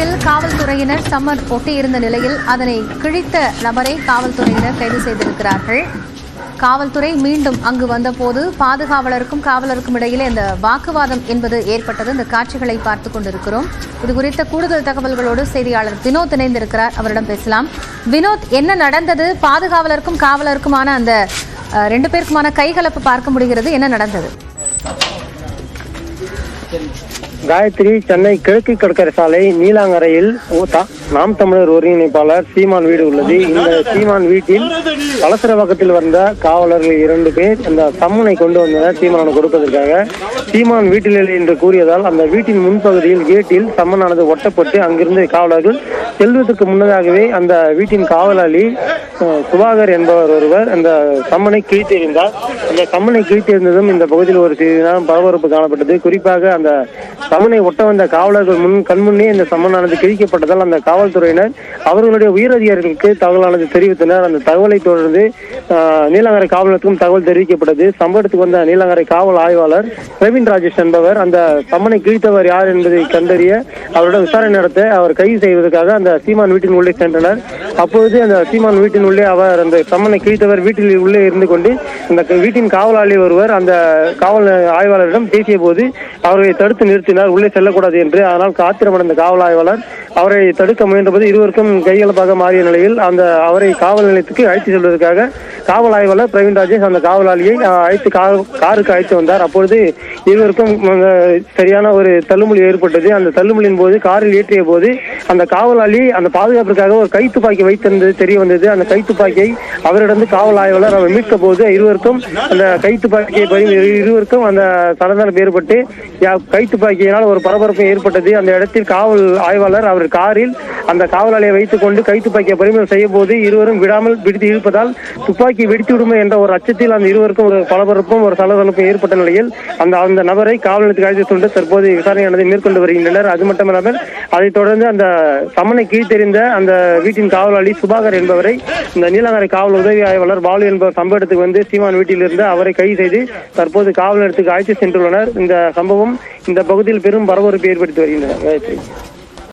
வீட்டில் காவல்துறையினர் சம்மர் ஒட்டியிருந்த நிலையில் அதனை கிழித்த நபரை காவல்துறையினர் கைது செய்திருக்கிறார்கள். காவல்துறை மீண்டும் அங்கு வந்தபோது பாதுகாவலருக்கும் காவலருக்கும் இடையிலே இந்த வாக்குவாதம் என்பது ஏற்பட்டது. இந்த காட்சிகளை பார்த்துக் கொண்டிருக்கிறோம். இது குறித்த கூடுதல் தகவல்களோடு செய்தியாளர் வினோத் இணைந்திருக்கிறார். அவரிடம் பேசலாம். வினோத் என்ன நடந்தது? பாதுகாவலருக்கும் காவலருக்குமான அந்த ரெண்டு பேருக்குமான கைகலப்பு பார்க்க முடிகிறது. என்ன நடந்தது? காயத்ரி சென்னை கிழக்கு கடற்கரை சாலை நீலாங்கரையில் நாம் தமிழர் ஒருங்கிணைப்பாளர் சீமான் வீடு உள்ளது. இந்த சீமான் வீட்டில் பலசரவாக்கத்தில் வந்த காவலர்கள் இரண்டு பேர் அந்த சம்மனை கொண்டு வந்தனர் சீமானை கொடுப்பதற்காக. சீமான் வீட்டில் இல்லை என்று கூறியதால் அந்த வீட்டின் முன்பகுதியில் கேட்டில் சம்மனானது ஒட்டப்பட்டு அங்கிருந்து காவலர்கள் செல்வதற்கு முன்னதாகவே அந்த வீட்டின் காவலாளி சுபாகர் என்பவர் ஒருவர் அந்த சம்மனை கிழித்தெறிந்தார். அந்த சம்மனை கிழித்தெறிந்ததும் இந்த பகுதியில் ஒரு சிறிது நேரம் பரபரப்பு காணப்பட்டது. குறிப்பாக அந்த சமனை ஒட்ட வந்த காவலர்கள் முன் கண்முன்னே இந்த சம்மனானது கிழிக்கப்பட்டதால் அந்த காவல்துறையினர் அவர்களுடைய உயரதிகாரிகளுக்கு தகவலானது தெரிவித்தனர். அந்த தகவலை தொடர்ந்து நீலாங்கரை நீலங்கரை காவலருக்கும் தகவல் தெரிவிக்கப்பட்டது. சம்பவத்துக்கு வந்த நீலாங்கரை காவல் ஆய்வாளர் பிரவீன் ராஜேஷ் என்பவர் அந்த சம்மனை கிழித்தவர் யார் என்பதை கண்டறிய அவருடைய விசாரணை நடத்த அவர் கைது செய்வதற்காக அந்த சீமான் வீட்டின் உள்ளே சென்றனர். அப்பொழுது அந்த சீமான் வீட்டின் உள்ளே அவர் அந்த சம்மனை கிழித்தவர் வீட்டில் உள்ளே இருந்து கொண்டு அந்த வீட்டின் காவலாளி ஒருவர் அந்த காவல் ஆய்வாளரிடம் பேசிய போது அவர்களை தடுத்து நிறுத்தினார். உள்ளே செல்லக்கூடாது என்று. அதனால் காத்திரமடைந்த காவல் ஆய்வாளர் அவரை தடுக்க முயன்றபோது இருவருக்கும் கைகலப்பாக மாறிய நிலையில் அந்த அவரை காவல் நிலையத்துக்கு அழைத்து செல்வதற்காக காவல் ஆய்வாளர் பிரவீன் ராஜேஷ் அந்த காவலாளியை அழைத்து காருக்கு அழைத்து வந்தார். அப்பொழுது இருவருக்கும் சரியான ஒரு தள்ளுமொழி ஏற்பட்டது. அந்த தள்ளுமொழியின் போது காரில் ஏற்றிய போது அந்த காவலாளி அந்த பாதுகாப்பிற்காக ஒரு கை துப்பாக்கி வைத்திருந்தது தெரிய வந்தது. அந்த கை துப்பாக்கியை அவரிடம் காவல் ஆய்வாளர் அவர் மீட்க போது இருவருக்கும் அந்த கை துப்பாக்கியை இருவருக்கும் அந்த சலசலப்பு ஏற்பட்டு யா- கை துப்பாக்கியினால் ஒரு பரபரப்பு ஏற்பட்டது. அந்த இடத்தில் காவல் ஆய்வாளர் அவர் காரில் அந்த காவலாளியை வைத்துக் கொண்டு கை துப்பாக்கியை பறிமுதல் செய்ய போது இருவரும் விடாமல் பிடித்து இழுப்பதால் துப்பாக்கி வெடித்து விடுமே என்ற ஒரு அச்சத்தில் அந்த இருவருக்கும் ஒரு பரபரப்பும் ஒரு சலசலப்பும் ஏற்பட்ட நிலையில் அந்த அந்த நபரை காவல் நிலையத்துக்கு அழைத்து தற்போது விசாரணையானதை மேற்கொண்டு வருகின்றனர். அது மட்டுமல்லாமல் அதைத் தொடர்ந்து அந்த சம்மனை கீழ்த்தெறிந்த அந்த வீட்டின் காவலாளி சுபாகர் என்பவரை இந்த நீலங்கரை காவல் உதவி ஆய்வாளர் பாலு என்பவர் சம்பவ இடத்துக்கு வந்து சீமான் வீட்டில் இருந்து அவரை கைது செய்து தற்போது காவல் நிலையத்துக்கு அழைத்து சென்றுள்ளனர். இந்த சம்பவம் இந்த பகுதியில் பெரும் பரபரப்பு ஏற்படுத்தி வருகின்றனர்